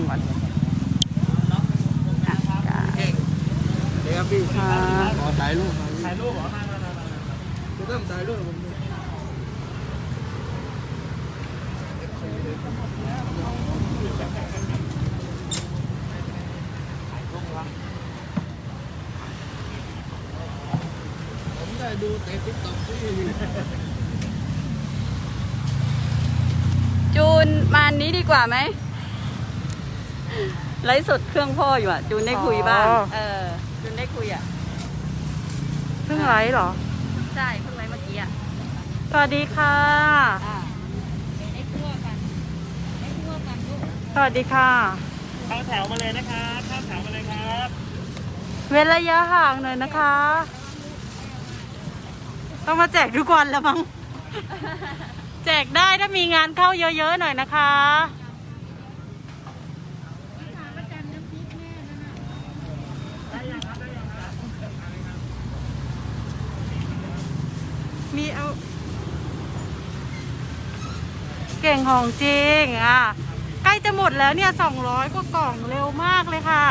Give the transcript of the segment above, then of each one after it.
องก่อนอะจ้ะเดี๋ยวครับพี่อ่าขอถ่ายรูปถ่ายรูปเหรอมามามามาจะต้องถ่ายรูปผมด้วยผมได้ดูแต่ติ๊กต็อกพี่จูนมาอันนี้ดีกว่าไหม ไลฟ์สดเครื่องพ่ออยู่อะจูนได้คุยบ้างอ๋อ เออจูนได้คุยอะเพิ่งไลฟ์เหรอ ใช่เพิ่งไลฟ์เมื่อกี้อะสวัสดีค่ะ อ่าสวัสดีค่ะเข้าแถวมาเลยนะครับเข้าแถวมาเลยครับเว้นระยะห่างหน่อยนะคะ ต้องมาแจกทุกวันแล้วมั้ง แจกได้ถ้ามีงานเข้าเยอะๆหน่อยนะคะ มีเอา เก่งของจริงอะ ใกล้จะหมดแล้วเนี่ยสองร้อยกว่ากล่องเร็วมากเลยค่ะ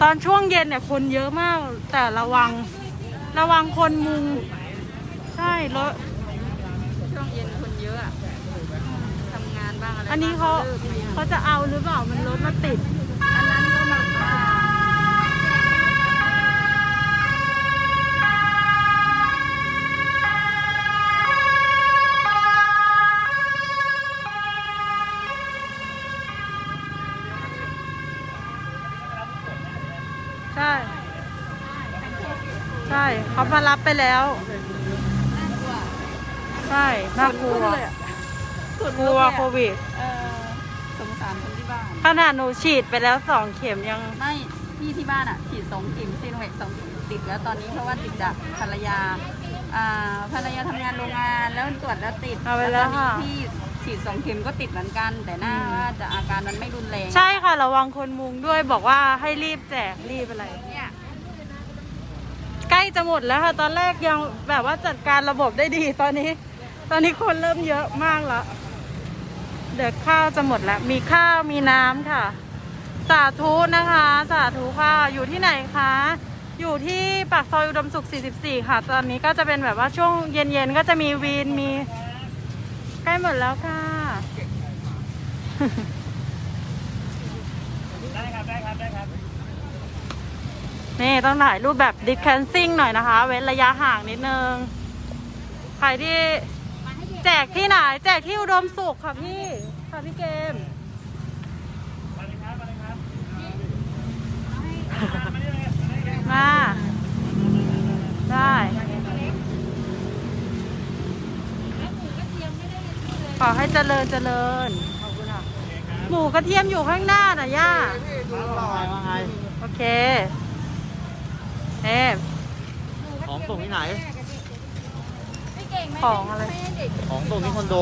ตอนช่วงเย็นเนี่ยคนเยอะมาก แต่ระวัง ระวังคนมุง ใช่รถช่วงเย็นคนเยอะอะทำงานบ้างอะไรอันนี้เขาบ้งลิกไหมอะเขาจะเอาหรือเปล่ามันรถมาติด อันนั้นก็มาอ่า ใช่ ใช่เขามารับไปแล้ว ใช่น่ากลัวขนลุเลยอะกลัวโควิดเออสงสารคนที่บ้าน ขนาดหนูฉีดไปแล้วสองเข็มยัง ไม่พี่ที่บ้านอะ ฉีดสองเข็มซีโนแวคสองเข็มติดแล้วตอนนี้เพราะว่าติดจากภรรยาอ่าภรรยาทำงานโรงงานแล้วตรวจแล้วติดเอาไปแล้วตอนค่ะนี้พี่ฉีดสองเข็มก็ติดเหมือนกัน แต่น่าว่าจะอาการมันไม่รุนแรง ใช่ค่ะระวังคนมุงด้วยบอกว่าให้รีบแจกรีบอะไรเนี่ยใก ล้จะหมดแล้วค่ะตอนแรกยังแบบว่าจัดการระบบได้ดีตอนนี้ ตอนนี้คนเริ่มเยอะมากแล้วเดี๋ยวข้าวจะหมดแล้ว มีข้าวมีน้ำค่ะ สาธุนะคะ สาธุค่ะอยู่ที่ไหนคะอยู่ที่ปากซอยอุดมสุข 44 ค่ะ ตอนนี้ก็จะเป็นแบบว่าช่วงเย็นๆ ก็จะมีวีนมี ใกล้หมดแล้วค่ะ ได้ครับได้ครับได้ครับ นี่ต้องถ่ายรูปแบบดิสแคนซิ่งหน่อยนะคะ เว้นระยะห่างนิดนึง ใครที่แจกที่ไหน แจกที่อุดมสุขค่ะพี่ ค่ะพี่เกมมาเลยครับมาเลยครับมาได้ขอให้เจริญเจริญขอบคุณค่ะหมูกระเทียมอยู่ข้างหน้าน่ะย่าพี่ดูหน่อยว่าไงโอเค เอ๊ะของส่งที่ไหนของอะไรของส่งที่คอนโด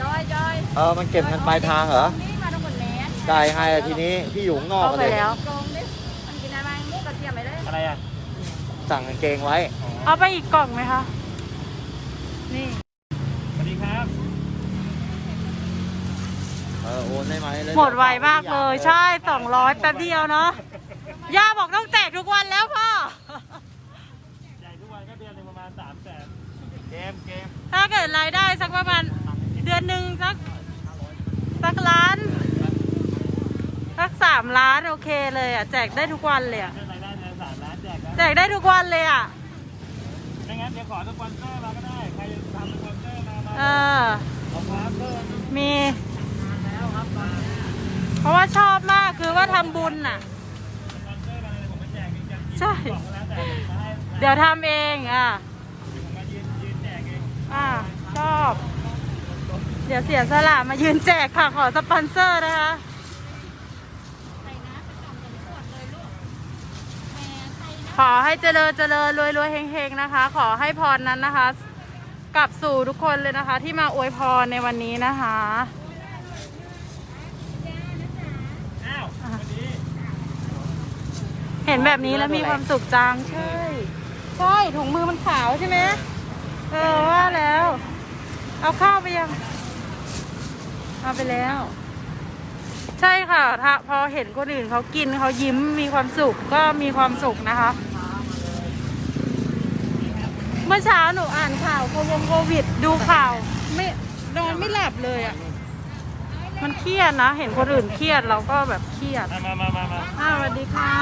จอยจอยเออ มันเก็บเงินปลายทางเหรอ นี่มาตรงบนแมสได้ไงอะทีนี้พี่อยู่ข้างนอกเข้าไปเลยแล้ว กรงดิมันกินอะไรมุกกระเทียมไปเลยอะไรอะสั่งกางเกงไว้ เอาไปอีกกล่องไหมคะ นี่ สวัสดีครับเออโอนได้ไหมเลยหมดไวมากเลย ใช่สองร้อยแป๊บเดียวเนาะ ย่าบอกต้องแจกทุกวันแล้วพ่อ ใหญ่ทุกวันก็เดือนหนึงประมาณสามแสนเกมเกมถ้าเกิดรายได้สักประมาณเดือนหนึ่งสักสักล้านสักสามล้านโอเคเลยอะแจกได้ทุกวันเลยอะเดือนรายได้เดือนสามล้านแจกนะแจกได้ทุกวันเลยอะไม่งั้นเดี๋ยวขอสปอนเซอร์มาก็ได้ใครจะทำสปอนเซอร์มามาเออเอาครับเพิ่มมีเพราะว่าชอบมากคือว่าทำบุญน่ะ ใช่ เดี๋ยวทำเองอะอ่าชอบ เดี๋ยวเสียสละมายืนแจกค่ะ ขอสปอนเซอร์นะคะขอให้เจริญเจริญรวยรวยเฮงๆนะคะ ขอให้พรนั้นนะคะ กลับสู่ทุกคนเลยนะคะ ที่มาอวยพรในวันนี้นะคะ อ้าววันนี้ เห็นแบบนี้แล้วมีความสุขจังใช่ ใช่ถุงมือมันขาวใช่ไหมเออว่าแล้ว เอาข้าวไปยัง เอาไปแล้ว ใช่ค่ะถ้าพอเห็นคนอื่นเขากินเขายิ้มมีความสุขก็มีความสุขนะคะ เมื่อเช้าหนูอ่านข่าวโควงโควิดดูข่าว ไม่นอนไม่หลับเลยอะ มันเครียดนะ เห็นคนอื่นเครียดเราก็แบบเครียดมามามามาอ่าสวัสดีค่ะ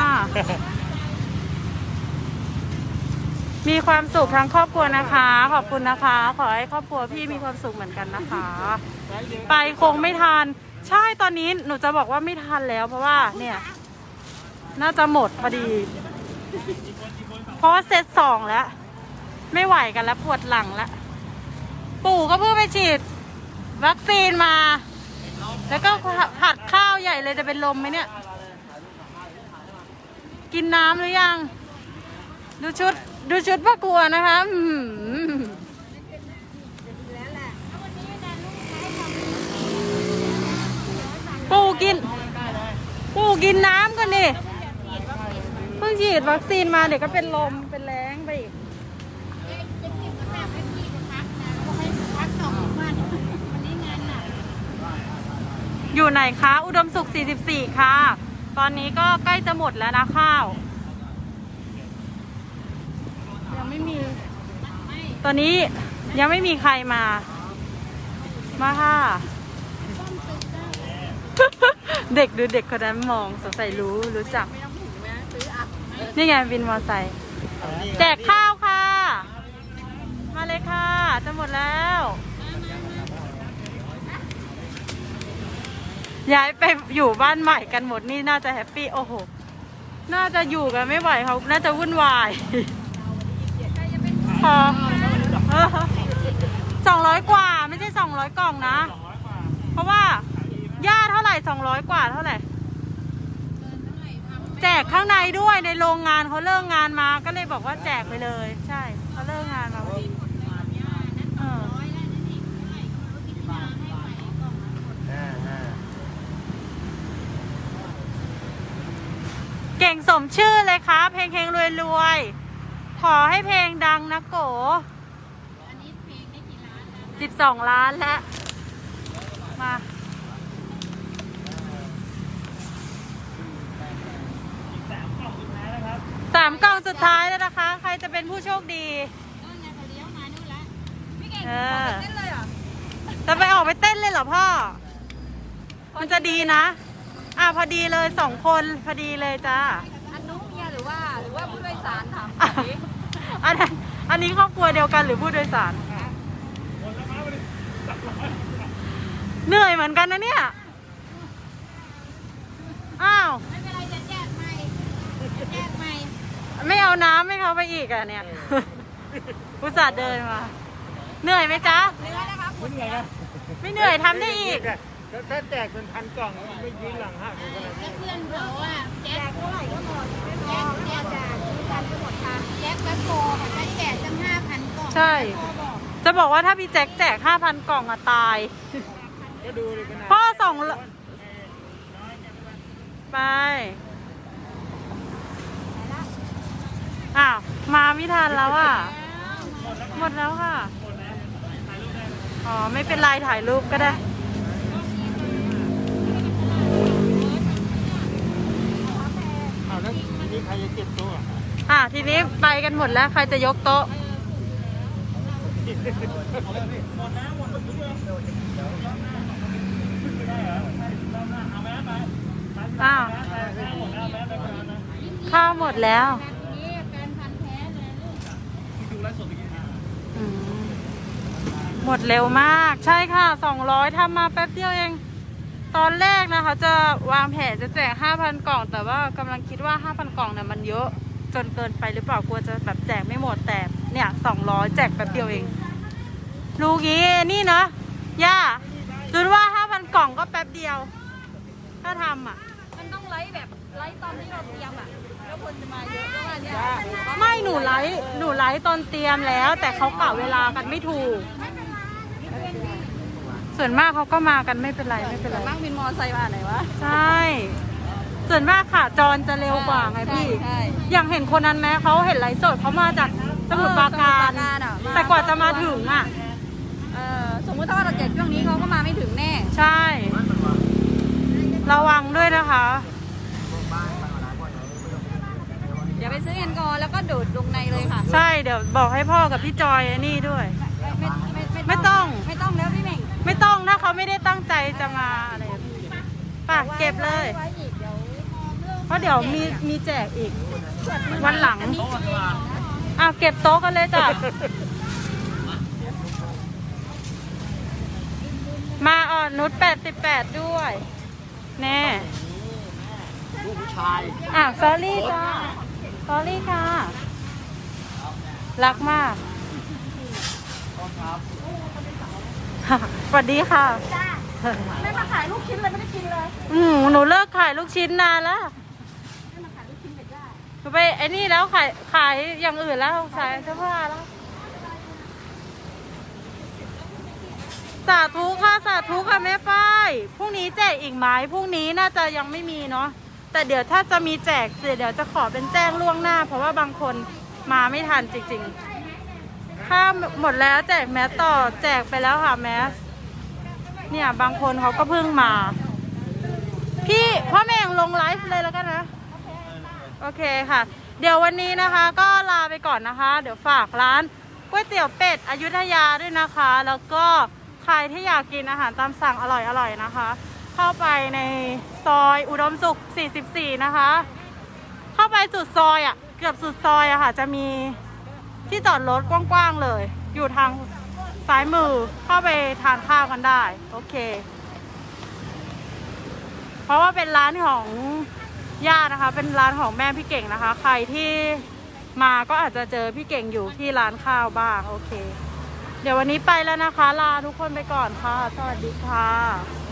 มีความสุขทั้งครอบครัวนะคะ ขอบคุณนะคะ ขอให้ครอบครัวพี่มีความสุขเหมือนกันนะคะ ไปคงไม่ทัน ใช่ตอนนี้หนูจะบอกว่าไม่ทันแล้ว เพราะว่าเนี่ย น่าจะหมดพอดี เพราะว่าเซตสองแล้ว ไม่ไหวกันแล้วปวดหลังแล้ว ปู่ก็เพิ่งไปฉีด วัคซีนมา แล้วก็ผัดข้าวใหญ่เลยจะเป็นลมไหมเนี่ย กินน้ำหรือยัง ดูชุด ดูชุดป้ากลัวนะคะอื้อหือปู่กิน ปูกินน้ำกันดิ เพิ่งฉีดวัคซีนมาเดี๋ยวก็เป็นลมเป็นแรงไปอีก อยู่ไหนคะ อุดมสุข 44 ค่ะ ตอนนี้ก็ใกล้จะหมดแล้วนะข้าว ยังไม่มี ตอนนี้ยังไม่มีใครมา มาค่ะ เด็กดูเด็กคนนั้นมองสงสัยรู้รู้จัก นี่ไงวินมอไซค์แจกข้าวค่ะ มาเลยค่ะ จะหมดแล้ว ย้ายไปอยู่บ้านใหม่กันหมดนี่น่าจะแฮปปี้โอ้โห น่าจะอยู่กันไม่ไหวเขาน่าจะวุ่นวายพอสองร้อยกว่าไม่ใช่สองร้อยกล่องนะ เพราะว่าย่าเท่าไหร่สองร้อยกว่าเท่าไหร่ แจกข้างในด้วยในโรงงานเขาเลิกงานมาก็เลยบอกว่าแจกไปเลย ใช่เขาเลิกงานมาพอดีเออ อ่าอ่า เก่งสมชื่อเลยครับเพลงเพลงรวยรวยๆขอให้เพลงดังนะโกสิบสองล้านแล้ว มาสามกล่องสุดท้ายแล้วนะคะ ใครจะเป็นผู้โชคดีเออจะไปออกไปเต้นเลยเหรอพ่อ มันจะดีนะ อะพอดีเลยสองคนพอดีเลยจ้าอันนู้นเมียหรือว่าหรือว่าผู้โดยสารถามอะอันนั้นอันนี้ครอบครัวเดียวกันหรือผู้โดยสาร เหนื่อยเหมือนกันนะเนี่ย อ้าว ไม่เป็นไรจะแจกใหม่จะแจกใหม่ไม่เอาน้ำให้เขาไปอีกอะเนี่ย อุตส่าห์เดินมา เหนื่อยไหมจ๊ะเนื้อนะคะคุณไงนะไม่เหนื่อยทำได้อีก ถ้าแจกเป็นพันกล่องไม่ยืนหลังหักเลยขนาดแล้วเพื่อนเขาอะแจกเท่าไหร่ก็หมดแจกแจกจากที่กันก็หมดทางแจกแบ็คโฟค่ะใช้แจกตั้งห้าพันกล่องใช่ จะบอกว่าถ้าพี่แจ็คแจก5,000กล่องอะตาย ก็ดูดิขนาดพ่อส่งไปอ้าวมาไม่ทันแล้วอะ หมดแล้วค่ะ อ๋อ ไม่เป็นไรถ่ายรูปก็ได้ เอาแล้วทีนี้ใครจะ เก็บตัวอะทีนี้ไปกันหมดแล้วใครจะยกโต๊ะอ้าวข้าวหมดแล้วหมดเร็วมาก ใช่ค่ะ 200ทำมาแป๊บเดียวเอง ตอนแรกนะคะ จะวางแผนจะแจก 5,000 กล่อง แต่ว่ากำลังคิดว่า 5,000 กล่องเนี่ยมันเยอะจนเกินไปหรือเปล่ากลัวจะแบบแจกไม่หมดแต่เนี่ย200 แจกแป๊บเดียวเองลูกนี้นี่เนาะย่าดูว่า 5,000 กล่องก็แป๊บเดียว ถ้าทำอะ มันต้องไลฟ์แบบไลฟ์ตอนที่เราเตรียมอะ แล้วคนจะมาเยอะแล้วอันเนี้ยไม่หนูไลฟ์หนูไลฟ์ตอนเตรียมแล้ว แต่เขากะเวลากันไม่ถูก ส่วนมากเขาก็มากันไม่เป็นไรไม่เป็นไรมั่งวินมอไซค์มาไหนวะ ใช่ ส่วนมากค่ะจรจะเร็วกว่าไงพี่ใช่ อย่างเห็นคนนั้นไหมเขาเห็นไลฟ์สดเขามาจากสมุทรปราการ เออสมุทรปราการอะมา แต่กว่าจะมาถึงอะ เออสมมติติถ้าว่าเราแจกช่วงนี้เขาก็มาไม่ถึงแน่ ใช่ ระวังด้วยนะคะ เดี๋ยวไปซื้อกันก่อนแล้วก็โดดลงในเลยค่ะ ใช่เดี๋ยวบอกให้พ่อกับพี่จอยไอ้นี่ด้วย ไม่ไม่ไม่ไม่ต้อง ไม่ต้องแล้วพี่เหม่ง ไม่ต้องถ้าเขาไม่ได้ตั้งใจจะมาอะไรแบบนี้ไป่ะเก็บเลยไว้อีกเดี๋ยวเพราะเดี๋ยวมีมีแจกอีก วันหลังโต๊ะดีกว่าอ้าวเก็บโต๊ะกันเลยจ้ะมาอ่อนนุช88 ด้วย แน่ลูกผู้ชายอะซอรี่จ้าซอรี่ค่ะ รักมาก สวัสดีค่ะไม่มาขายลูกชิ้นเลยไม่ได้กินเลยอืมหนูเลิกขายลูกชิ้นนานแล้วหนูไปไอ้นี่แล้วขายขายอย่างอื่นแล้วขายเสื้อผ้าแล้ว สาธุค่ะสาธุค่ะแม่ป้ายพรุ่งนี้แจกอีกไหมพรุ่งนี้น่าจะยังไม่มีเนาะแต่เดี๋ยวถ้าจะมีแจกเดี๋ยวจะขอเป็นแจ้งล่วงหน้า เพราะว่าบางคนมาไม่ทันจริง ๆ ถ้าหมดแล้วแจกแมสต่อแจกไปแล้วค่ะแมสเนี่ยบางคนเขาก็เพิ่งมา พี่พ่อแม่งลงไลฟ์เลยแล้วกันนะ โอเคค่ะ เดี๋ยววันนี้นะคะก็ลาไปก่อนนะคะ เดี๋ยวฝากร้านก๋วยเตี๋ยวเป็ดอยุธยาด้วยนะคะ แล้วก็ใครที่อยากกินอาหารตามสั่งอร่อยๆนะคะ เข้าไปในซอยอุดมสุข 44 นะคะ เข้าไปสุดซอยอะ เกือบสุดซอยอะค่ะ จะมี ที่จอดรถกว้างๆเลย อยู่ทางซ้ายมือเข้าไปทานข้าวกันได้ โอเค เพราะว่าเป็นร้านของญาตินะคะ เป็นร้านของแม่พี่เก่งนะคะ ใครที่มาก็อาจจะเจอพี่เก่งอยู่ที่ร้านข้าวบ้าง โอเค เดี๋ยววันนี้ไปแล้วนะคะ ลาทุกคนไปก่อนค่ะ สวัสดีค่ะ